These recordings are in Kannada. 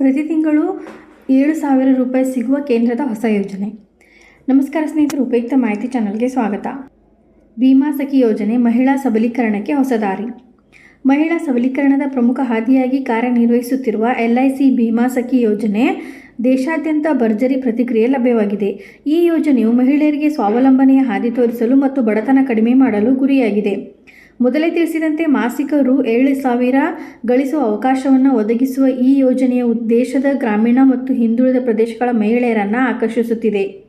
ಪ್ರತಿ ತಿಂಗಳು ಏಳು ಸಾವಿರ ರೂಪಾಯಿ ಸಿಗುವ ಕೇಂದ್ರದ ಹೊಸ ಯೋಜನೆ. ನಮಸ್ಕಾರ ಸ್ನೇಹಿತರು, ಉಪಯುಕ್ತ ಮಾಹಿತಿ ಚಾನಲ್ಗೆ ಸ್ವಾಗತ. ಭೀಮಾ ಸಖಿ ಯೋಜನೆ ಮಹಿಳಾ ಸಬಲೀಕರಣಕ್ಕೆ ಹೊಸ ದಾರಿ. ಮಹಿಳಾ ಸಬಲೀಕರಣದ ಪ್ರಮುಖ ಹಾದಿಯಾಗಿ ಕಾರ್ಯನಿರ್ವಹಿಸುತ್ತಿರುವ L I C Bima Sakhi ಯೋಜನೆ ದೇಶಾದ್ಯಂತ ಭರ್ಜರಿ ಪ್ರತಿಕ್ರಿಯೆ ಲಭ್ಯವಾಗಿದೆ. ಈ ಯೋಜನೆಯು ಮಹಿಳೆಯರಿಗೆ ಸ್ವಾವಲಂಬನೆಯ ಹಾದಿ ತೋರಿಸಲು ಮತ್ತು ಬಡತನ ಕಡಿಮೆ ಮಾಡಲು ಗುರಿಯಾಗಿದೆ. ಮೊದಲೇ ತಿಳಿಸಿದಂತೆ ಮಾಸಿಕ ರು ಏಳು ಸಾವಿರ ಗಳಿಸುವ ಅವಕಾಶವನ್ನು ಒದಗಿಸುವ ಈ ಯೋಜನೆಯ ಉದ್ದೇಶದ ಗ್ರಾಮೀಣ ಮತ್ತು ಹಿಂದುಳಿದ ಪ್ರದೇಶಗಳ ಮಹಿಳೆಯರನ್ನು ಆಕರ್ಷಿಸುತ್ತಿದೆ.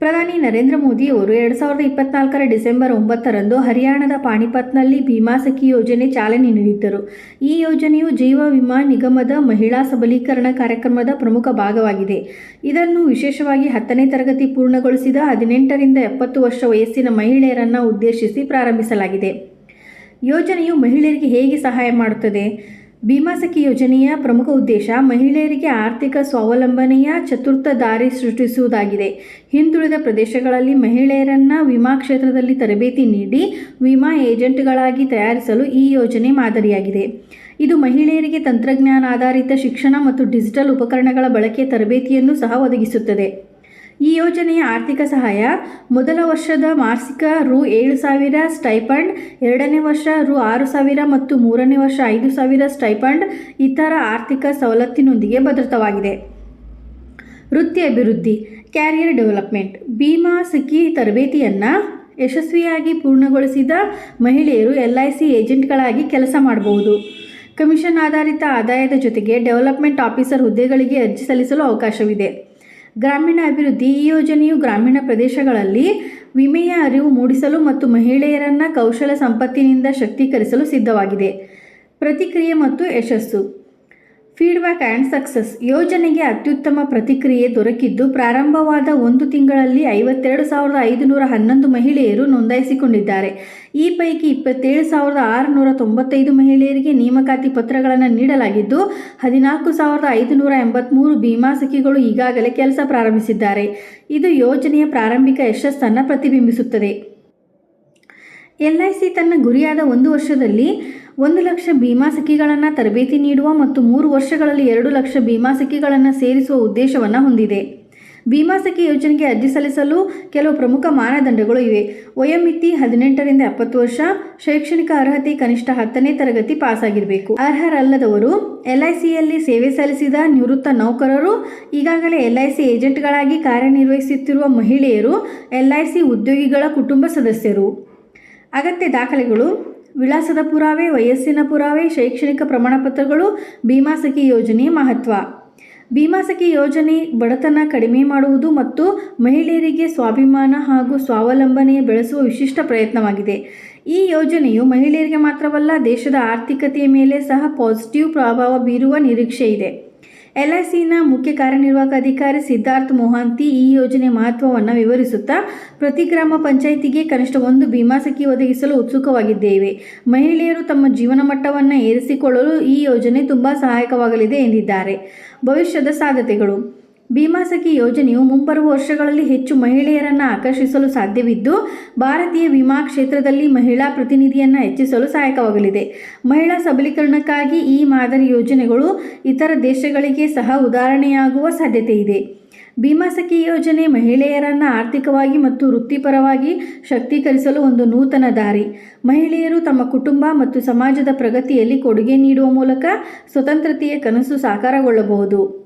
ಪ್ರಧಾನಿ ನರೇಂದ್ರ ಮೋದಿ ಅವರು ಎರಡು ಸಾವಿರದ ಇಪ್ಪತ್ನಾಲ್ಕರ ಡಿಸೆಂಬರ್ ಒಂಬತ್ತರಂದು ಹರಿಯಾಣದ ಪಾಣಿಪತ್ನಲ್ಲಿ ಭೀಮಾಸಖಿ ಯೋಜನೆ ಚಾಲನೆ ನೀಡಿದ್ದರು. ಈ ಯೋಜನೆಯು ಜೀವ ವಿಮಾ ನಿಗಮದ ಮಹಿಳಾ ಸಬಲೀಕರಣ ಕಾರ್ಯಕ್ರಮದ ಪ್ರಮುಖ ಭಾಗವಾಗಿದೆ. ಇದನ್ನು ವಿಶೇಷವಾಗಿ ಹತ್ತನೇ ತರಗತಿ ಪೂರ್ಣಗೊಳಿಸಿದ ಹದಿನೆಂಟರಿಂದ ಎಪ್ಪತ್ತು ವರ್ಷ ವಯಸ್ಸಿನ ಮಹಿಳೆಯರನ್ನು ಉದ್ದೇಶಿಸಿ ಪ್ರಾರಂಭಿಸಲಾಗಿದೆ. ಯೋಜನೆಯು ಮಹಿಳೆಯರಿಗೆ ಹೇಗೆ ಸಹಾಯ ಮಾಡುತ್ತದೆ? ಭೀಮಾ ಸಖಿ ಯೋಜನೆಯ ಪ್ರಮುಖ ಉದ್ದೇಶ ಮಹಿಳೆಯರಿಗೆ ಆರ್ಥಿಕ ಸ್ವಾವಲಂಬನೆಯ ಚತುರ್ಥ ದಾರಿ ಸೃಷ್ಟಿಸುವುದಾಗಿದೆ. ಹಿಂದುಳಿದ ಪ್ರದೇಶಗಳಲ್ಲಿ ಮಹಿಳೆಯರನ್ನು ವಿಮಾ ಕ್ಷೇತ್ರದಲ್ಲಿ ತರಬೇತಿ ನೀಡಿ ವಿಮಾ ಏಜೆಂಟ್ಗಳಾಗಿ ತಯಾರಿಸಲು ಈ ಯೋಜನೆ ಮಾದರಿಯಾಗಿದೆ. ಇದು ಮಹಿಳೆಯರಿಗೆ ತಂತ್ರಜ್ಞಾನ ಆಧಾರಿತ ಶಿಕ್ಷಣ ಮತ್ತು ಡಿಜಿಟಲ್ ಉಪಕರಣಗಳ ಬಳಕೆ ತರಬೇತಿಯನ್ನು ಸಹ ಒದಗಿಸುತ್ತದೆ. ಈ ಯೋಜನೆಯ ಆರ್ಥಿಕ ಸಹಾಯ, ಮೊದಲ ವರ್ಷದ ಮಾಸಿಕ ರು ಏಳು ಸಾವಿರ ಸ್ಟೈಪಂಡ್, ಎರಡನೇ ವರ್ಷ ರು ಆರು ಸಾವಿರ ಮತ್ತು ಮೂರನೇ ವರ್ಷ ಐದು ಸಾವಿರ ಸ್ಟೈಪಂಡ್ ಇತರ ಆರ್ಥಿಕ ಸವಲತ್ತಿನೊಂದಿಗೆ ಭದ್ರತವಾಗಿದೆ. ವೃತ್ತಿ ಅಭಿವೃದ್ಧಿ, ಕ್ಯಾರಿಯರ್ ಡೆವಲಪ್ಮೆಂಟ್ ಭೀಮಾ ಸಿಕ್ಕಿ ತರಬೇತಿಯನ್ನು ಯಶಸ್ವಿಯಾಗಿ ಪೂರ್ಣಗೊಳಿಸಿದ ಮಹಿಳೆಯರು ಎಲ್ ಐ ಸಿ ಏಜೆಂಟ್ಗಳಾಗಿ ಕೆಲಸ ಮಾಡಬಹುದು. ಕಮಿಷನ್ ಆಧಾರಿತ ಆದಾಯದ ಜೊತೆಗೆ ಡೆವಲಪ್ಮೆಂಟ್ ಆಫೀಸರ್ ಹುದ್ದೆಗಳಿಗೆ ಅರ್ಜಿ ಸಲ್ಲಿಸಲು ಅವಕಾಶವಿದೆ. ಗ್ರಾಮೀಣ ಅಭಿವೃದ್ಧಿ ಈ ಯೋಜನೆಯು ಗ್ರಾಮೀಣ ಪ್ರದೇಶಗಳಲ್ಲಿ ವಿಮೆಯ ಅರಿವು ಮೂಡಿಸಲು ಮತ್ತು ಮಹಿಳೆಯರನ್ನು ಕೌಶಲ ಸಂಪತ್ತಿನಿಂದ ಶಕ್ತೀಕರಿಸಲು ಸಿದ್ಧವಾಗಿದೆ. ಪ್ರತಿಕ್ರಿಯೆ ಮತ್ತು ಯಶಸ್ಸು. ಫೀಡ್ಬ್ಯಾಕ್ ಆ್ಯಂಡ್ ಸಕ್ಸಸ್ ಯೋಜನೆಗೆ ಅತ್ಯುತ್ತಮ ಪ್ರತಿಕ್ರಿಯೆ ದೊರಕಿದ್ದು ಪ್ರಾರಂಭವಾದ ಒಂದು ತಿಂಗಳಲ್ಲಿ ಐವತ್ತೆರಡು ಸಾವಿರದ ಐದುನೂರ ಹನ್ನೊಂದು ಮಹಿಳೆಯರು ನೋಂದಾಯಿಸಿಕೊಂಡಿದ್ದಾರೆ. ಈ ಪೈಕಿ ಇಪ್ಪತ್ತೇಳು ಸಾವಿರದ ಆರುನೂರ ತೊಂಬತ್ತೈದು ಮಹಿಳೆಯರಿಗೆ ನೇಮಕಾತಿ ಪತ್ರಗಳನ್ನು ನೀಡಲಾಗಿದ್ದು, ಹದಿನಾಲ್ಕು ಸಾವಿರದ ಐದುನೂರ ಎಂಬತ್ತ್ಮೂರು ಭೀಮಾ ಸಖಿಗಳು ಈಗಾಗಲೇ ಕೆಲಸ ಪ್ರಾರಂಭಿಸಿದ್ದಾರೆ. ಇದು ಯೋಜನೆಯ ಪ್ರಾರಂಭಿಕ ಯಶಸ್ಸನ್ನು ಪ್ರತಿಬಿಂಬಿಸುತ್ತದೆ. ಎಲ್ ಐ ಸಿ ತನ್ನ ಗುರಿಯಾದ ಒಂದು ವರ್ಷದಲ್ಲಿ ಒಂದು ಲಕ್ಷ ಭೀಮಾ ಸಖಿಗಳನ್ನು ತರಬೇತಿ ನೀಡುವ ಮತ್ತು ಮೂರು ವರ್ಷಗಳಲ್ಲಿ ಎರಡು ಲಕ್ಷ ಭೀಮಾ ಸಖಿಗಳನ್ನು ಸೇರಿಸುವ ಉದ್ದೇಶವನ್ನು ಹೊಂದಿದೆ. ಭೀಮಾ ಸಖಿ ಯೋಜನೆಗೆ ಅರ್ಜಿ ಸಲ್ಲಿಸಲು ಕೆಲವು ಪ್ರಮುಖ ಮಾನದಂಡಗಳು ಇವೆ. ವಯೋಮಿತಿ ಹದಿನೆಂಟರಿಂದ ಎಪ್ಪತ್ತು ವರ್ಷ, ಶೈಕ್ಷಣಿಕ ಅರ್ಹತೆ ಕನಿಷ್ಠ ಹತ್ತನೇ ತರಗತಿ ಪಾಸಾಗಿರಬೇಕು. ಅರ್ಹರಲ್ಲದವರು ಎಲ್ ಐ ಸಿಯಲ್ಲಿ ಸೇವೆ ಸಲ್ಲಿಸಿದ ನಿವೃತ್ತ ನೌಕರರು, ಈಗಾಗಲೇ ಎಲ್ ಐ ಸಿ ಏಜೆಂಟ್ಗಳಾಗಿ ಕಾರ್ಯನಿರ್ವಹಿಸುತ್ತಿರುವ ಮಹಿಳೆಯರು, ಎಲ್ ಐ ಸಿ ಉದ್ಯೋಗಿಗಳ ಕುಟುಂಬ ಸದಸ್ಯರು. ಅಗತ್ಯ ದಾಖಲೆಗಳು, ವಿಳಾಸದ ಪುರಾವೆ, ವಯಸ್ಸಿನ ಪುರಾವೆ, ಶೈಕ್ಷಣಿಕ ಪ್ರಮಾಣಪತ್ರಗಳು ಭೀಮಾ ಸಖಿ ಯೋಜನೆ ಮಹತ್ವ. ಭೀಮಾ ಸಖಿ ಯೋಜನೆ ಬಡತನ ಕಡಿಮೆ ಮಾಡುವುದು ಮತ್ತು ಮಹಿಳೆಯರಿಗೆ ಸ್ವಾಭಿಮಾನ ಹಾಗೂ ಸ್ವಾವಲಂಬನೆ ಬೆಳೆಸುವ ವಿಶಿಷ್ಟ ಪ್ರಯತ್ನವಾಗಿದೆ. ಈ ಯೋಜನೆಯು ಮಹಿಳೆಯರಿಗೆ ಮಾತ್ರವಲ್ಲ ದೇಶದ ಆರ್ಥಿಕತೆಯ ಮೇಲೆ ಸಹ ಪಾಸಿಟಿವ್ ಪ್ರಭಾವ ಬೀರುವ ನಿರೀಕ್ಷೆ ಇದೆ ಎಲ್ ಐ ಸಿನ ಮುಖ್ಯ ಕಾರ್ಯನಿರ್ವಾಹಕ ಅಧಿಕಾರಿ ಸಿದ್ಧಾರ್ಥ್ ಮೊಹಾಂತಿ ಈ ಯೋಜನೆ ಮಹತ್ವವನ್ನು ವಿವರಿಸುತ್ತಾ, ಪ್ರತಿ ಗ್ರಾಮ ಪಂಚಾಯಿತಿಗೆ ಕನಿಷ್ಠ ಒಂದು ಭೀಮಾ ಸಖಿ ಒದಗಿಸಲು ಉತ್ಸುಕವಾಗಿದ್ದೇವೆ. ಮಹಿಳೆಯರು ತಮ್ಮ ಜೀವನ ಮಟ್ಟವನ್ನು ಏರಿಸಿಕೊಳ್ಳಲು ಈ ಯೋಜನೆ ತುಂಬ ಸಹಾಯಕವಾಗಲಿದೆ ಎಂದಿದ್ದಾರೆ. ಭವಿಷ್ಯದ ಸಾಧ್ಯತೆಗಳು. ಭೀಮಾ ಸಖಿ ಯೋಜನೆಯು ಮುಂಬರುವ ವರ್ಷಗಳಲ್ಲಿ ಹೆಚ್ಚು ಮಹಿಳೆಯರನ್ನು ಆಕರ್ಷಿಸಲು ಸಾಧ್ಯವಿದ್ದು, ಭಾರತೀಯ ವಿಮಾ ಕ್ಷೇತ್ರದಲ್ಲಿ ಮಹಿಳಾ ಪ್ರತಿನಿಧಿಯನ್ನು ಹೆಚ್ಚಿಸಲು ಸಹಾಯಕವಾಗಲಿದೆ. ಮಹಿಳಾ ಸಬಲೀಕರಣಕ್ಕಾಗಿ ಈ ಮಾದರಿ ಯೋಜನೆಗಳು ಇತರ ದೇಶಗಳಿಗೆ ಸಹ ಉದಾಹರಣೆಯಾಗುವ ಸಾಧ್ಯತೆ ಇದೆ ಭೀಮಾಸಖಿ ಯೋಜನೆ ಮಹಿಳೆಯರನ್ನು ಆರ್ಥಿಕವಾಗಿ ಮತ್ತು ವೃತ್ತಿಪರವಾಗಿ ಶಕ್ತೀಕರಿಸಲು ಒಂದು ನೂತನ ದಾರಿ. ಮಹಿಳೆಯರು ತಮ್ಮ ಕುಟುಂಬ ಮತ್ತು ಸಮಾಜದ ಪ್ರಗತಿಯಲ್ಲಿ ಕೊಡುಗೆ ನೀಡುವ ಮೂಲಕ ಸ್ವತಂತ್ರತೆಯ ಕನಸು ಸಾಕಾರಗೊಳ್ಳಬಹುದು.